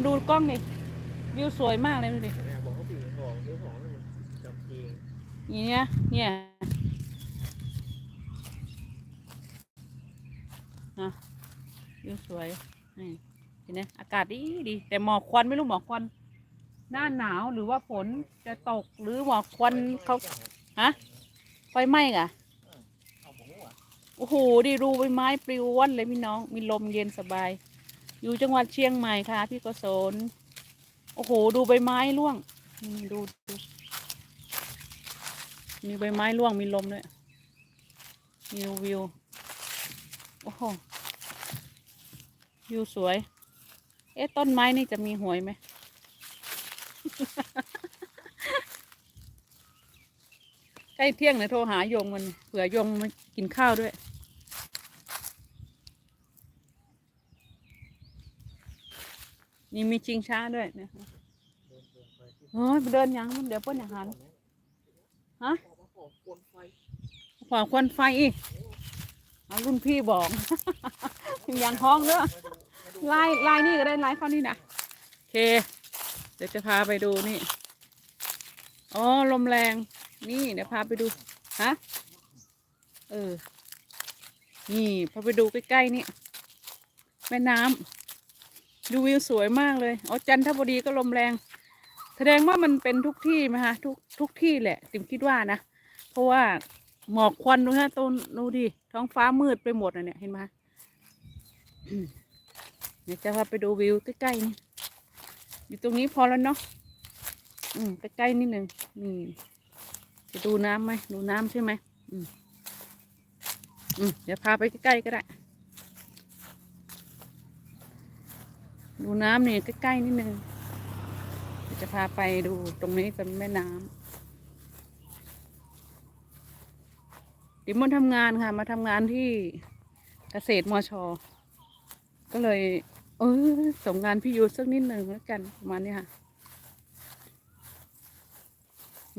มาดูกล้องนี่วิวสวยมากเลยดูดิบอกเขาปีนของซื้อของนี่มันจำจริงอย่างเนี้ยเนี่ยนะวิวสวยนี่เห็นไหมอากาศดีดี แต่หมอกควันไม่รู้หมอกควันหน้าหนาวหรือว่าฝนจะตกหรือหมอกควันเขาฮะไฟไหม้กะโอ้โหดิดูใบไม้ปลิวว่อนเลยพี่น้อง มีลมเย็นสบาย อยู่จังหวัดเชียงใหม่ค่ะ พี่กศลโอ้โห ดูใบไม้ร่วงดูดูมีใบไม้ร่วงมีลมด้วยวิววิวโอ้โหวิวสวย เอ๊ะต้นไม้นี่จะมีหวยไหมใกล้เที่ยงเลยโทรหายงมันเผื่อยงมากินข้าวด้วย นี่มีชิงช้าด้วยเนะคะเฮ้ยเดินยังมันเดี๋ยวเป้นอย่าหันฮะขวางควันไฟอีกเอารุ่นพี่บอก ยังห้องเด้อไล่ไล่นี่ก็ได้ไล่เข้านี่นะโอเค เดี๋ยวจะพาไปดูนี่อ๋อลมแรงนี่เดี๋ยวพาไปดูฮะเออ นี่พาไปดูใกล้ๆนี่แม่น้ำ ดูวิวสวยมากเลยอ๋อจันทบุรีก็ลมแรง แสดงว่ามันเป็นทุกที่ไหมคะทุกทุกที่แหละ ติมคิดว่านะ เพราะว่าหมอกควันดูฮะต้นดูดิท้องฟ้ามืดไปหมดนะเนี่ยเห็นไหมเดี๋ยวจะพาไปดูวิวใกล้ๆนี่อยู่ตรงนี้พอแล้วเนาะอืมใกล้ๆนิดหนึ่งนี่จะดูน้ำไหมดูน้ำใช่ไหมอืมอืมเดี๋ยวพาไปใกล้ๆก็ได้ ดูน้ำนี่ใกล้ๆนิดนึง จะพาไปดูตรงนี้เป็นแม่น้ำดิมมันทำงานค่ะ มาทำงานที่เกษตรมอชก็เลย เออส่งงานพี่ยูสักนิดหนึ่งแล้วกันประมาณนี้ค่ะ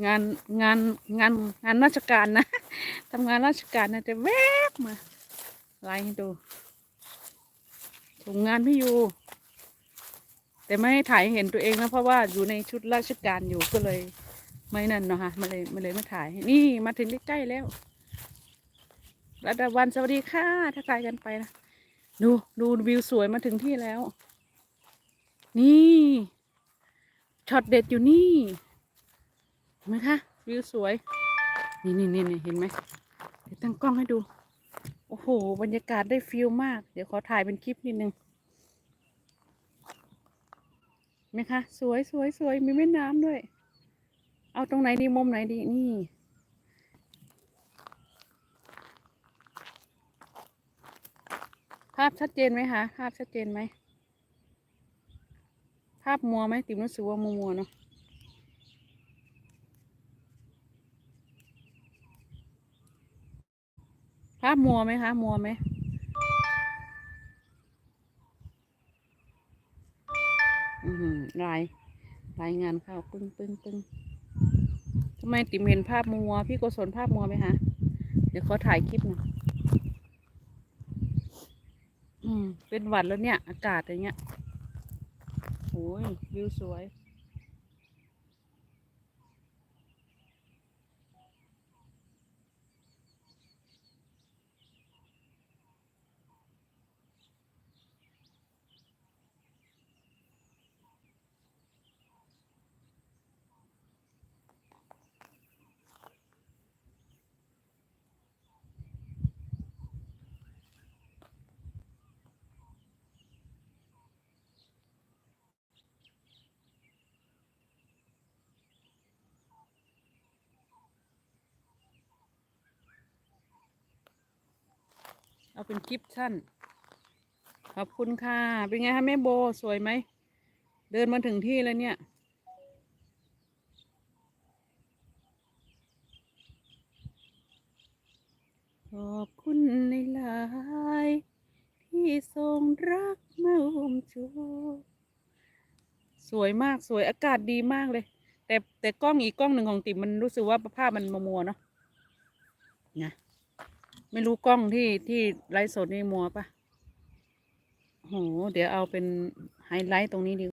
งานงานงานงานราชการนะทำงานราชการนะจะแวบมาไลน์ให้ดูส่งงานพี่ยู แต่ไม่ให้ถ่ายเห็นตัวเองนะเพราะว่าอยู่ในชุดราชการอยู่ก็เลยไม่นั่นเนาะค่ะมาเลยมาเลยไม่ถ่าย นี่มาถึงใกล้ๆแล้วรัตวันสวัสดีค่ะถ้าทายกันไปนะดูดูวิวสวยมาถึงที่แล้ว นี่ช็อตเด็ดอยู่นี่เห็นไหมคะวิวสวย นี่นี่นี่เห็นไหมเดี๋ยวตั้งกล้องให้ดู โอ้โห บรรยากาศได้ฟิลมาก เดี๋ยวขอถ่ายเป็นคลิปนิดนึง ไหมคะ สวยสวยสวยมีแม่น้ำด้วย เอาตรงไหนดีมุมไหนดีนี่ ภาพชัดเจนไหมคะภาพชัดเจนไหมภาพมัวไหมติมรู้สึกว่ามัวมัวเนาะภาพมัวไหมคะ มัวไหม รายรายงานเข้าปึ้งปึ้งปึ้งทำไมติ๋มเห็นภาพมัว พี่โกศลภาพมัวไหมคะเดี๋ยวเขาถ่ายคลิปหน่อยอืมเป็นหวัดแล้วเนี่ย อากาศอย่างเงี้ยโอ้ยวิวสวย เอาเป็นคลิปสั้น ขอบคุณค่ะ เป็นไงคะแม่โบสวยไหม เดินมาถึงที่แล้วเนี่ย ขอบคุณในหลายที่ทรงรักมาอุ้มชู สวยมากสวยอากาศดีมากเลย แต่แต่กล้องอีกกล้องหนึ่งของติ๋มมันรู้สึกว่าภาพมันมัวๆเนาะนะ ไม่รู้กล้องที่ที่ไลฟ์สดนี่มัวปะโห เดี๋ยวเอาเป็นไฮไลท์ตรงนี้ดี